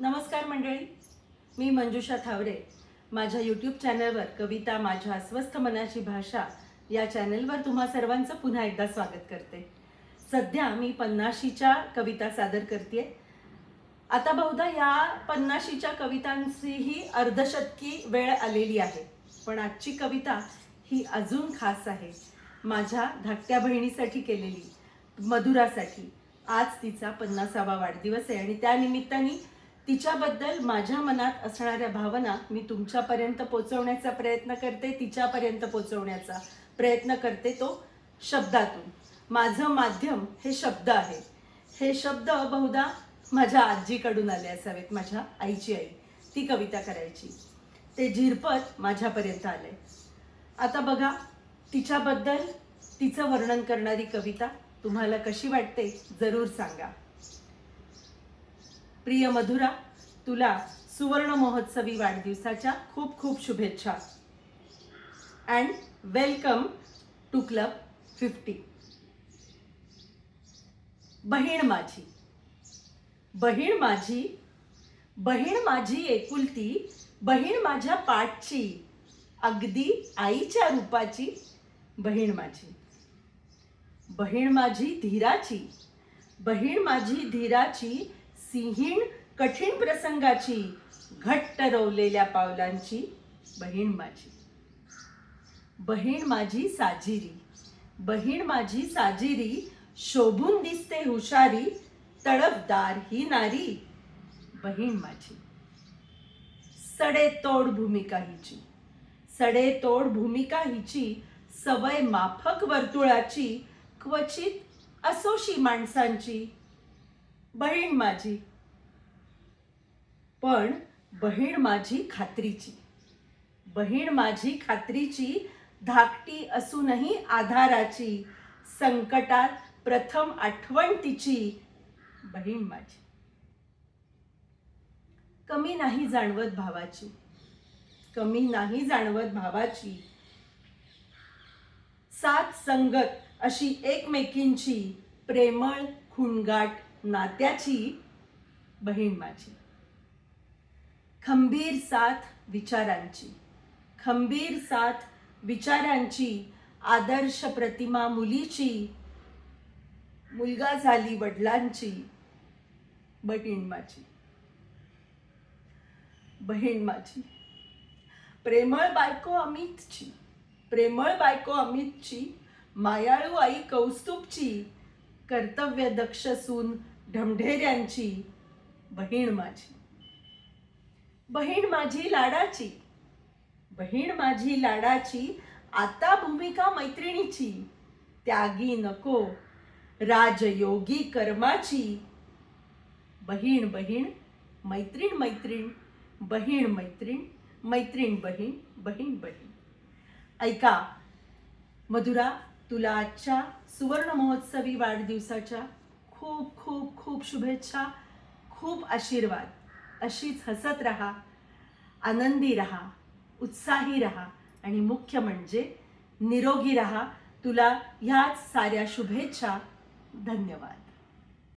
नमस्कार मंडळी. मी मंजुषा थावरे. माझ्या यूट्यूब चॅनलवर कविता माझ्या अस्वस्थ मनाची भाषा या चॅनलवर तुम्हा सर्वांचं पुन्हा एकदा स्वागत करते. सध्या मी पन्नाशीच्या कविता सादर करते आता बहुधा या पन्नाशीच्या कवितांचीही अर्धशतकी वेळ आलेली आहे. पण आजची कविता ही अजून खास आहे. माझ्या धाकट्या बहिणीसाठी केलेली मधुरासाठी. आज तिचा पन्नासावा वाढदिवस आहे आणि त्यानिमित्ताने तिच्याबद्दल माझ्या मनात असणाऱ्या भावना मी तुमच्यापर्यंत पोचवण्याचा प्रयत्न करते तिच्यापर्यंत पोचवण्याचा प्रयत्न करते तो शब्दातून. माझं माध्यम हे शब्द आहे. हे शब्द बहुधा माझ्या आजीकडून आले असावेत माझ्या आईची आई ती कविता करायची. ते झिरपत माझ्यापर्यंत आले. आता बघा तिच्याबद्दल तिचं वर्णन करणारी कविता तुम्हाला कशी वाटते जरूर सांगा. प्रिय मधुरा तुला सुवर्ण महोत्सवी वाढदिवसाच्या खूप खूप शुभेच्छा. And welcome to club fifty बहीण माझी. बहीण माझी बहीण माझी एकुलती बहीण माझ्या पाठची अगदी आईच्या रूपाची बहीण माझी. बहीण माझी धीराची बहीण माझी धीराची सिंहीण कठीण प्रसंगाची घट्ट रोवलेल्या पावलांची बहीण माझी. बहीण माझी साजिरी. बहीण माझी साजिरी शोभून दिसते हुशारी तडफदार ही नारी बहीण माझी. सडेतोड भूमिका हिची. सडेतोड भूमिका हिची सवय माफक वर्तुळाची क्वचित असोशी माणसांची बहीण माझी. पण बहीण माझी खात्रीची. बहीण माझी खात्रीची धाकटी असूनही आधाराची. संकटात प्रथम आठवण तिची बहीण माझी. कमी नाही जाणवत भावाची. कमी नाही जाणवत भावाची. सात संगत अशी एकमेकींची प्रेमळ खुणगाट नात्याची बहीण माझी खंबीर साथ विचारांची. खंबीर साथ विचारांची आदर्श प्रतिमा मुलीची मुलगा झाली वडिलांची बहीण माझी बहीण माझी प्रेमळ बायको अमितची. प्रेमळ बायको अमितची मायाळू आई कौस्तुभची कर्तव्य दक्ष सून ढमढेऱ्यांची बहीण माझी. बहीण माझी लाडाची. बहीण माझी लाडाची आता भूमिका मैत्रिणीची. त्यागी नको राजयोगी कर्माची. बहीण बहीण मैत्रीण मैत्रीण बहीण मैत्रीण मैत्रीण बहीण बहीण बहीण. ऐका मधुरा तुला आजच्या सुवर्ण महोत्सवी वाढदिवसाच्या खूप खूप खूप शुभेच्छा. खूप आशीर्वाद. अशीच हसत राहा आनंदी राहा उत्साही राहा आणि मुख्य म्हणजे निरोगी राहा. तुला ह्याच साऱ्या शुभेच्छा. धन्यवाद.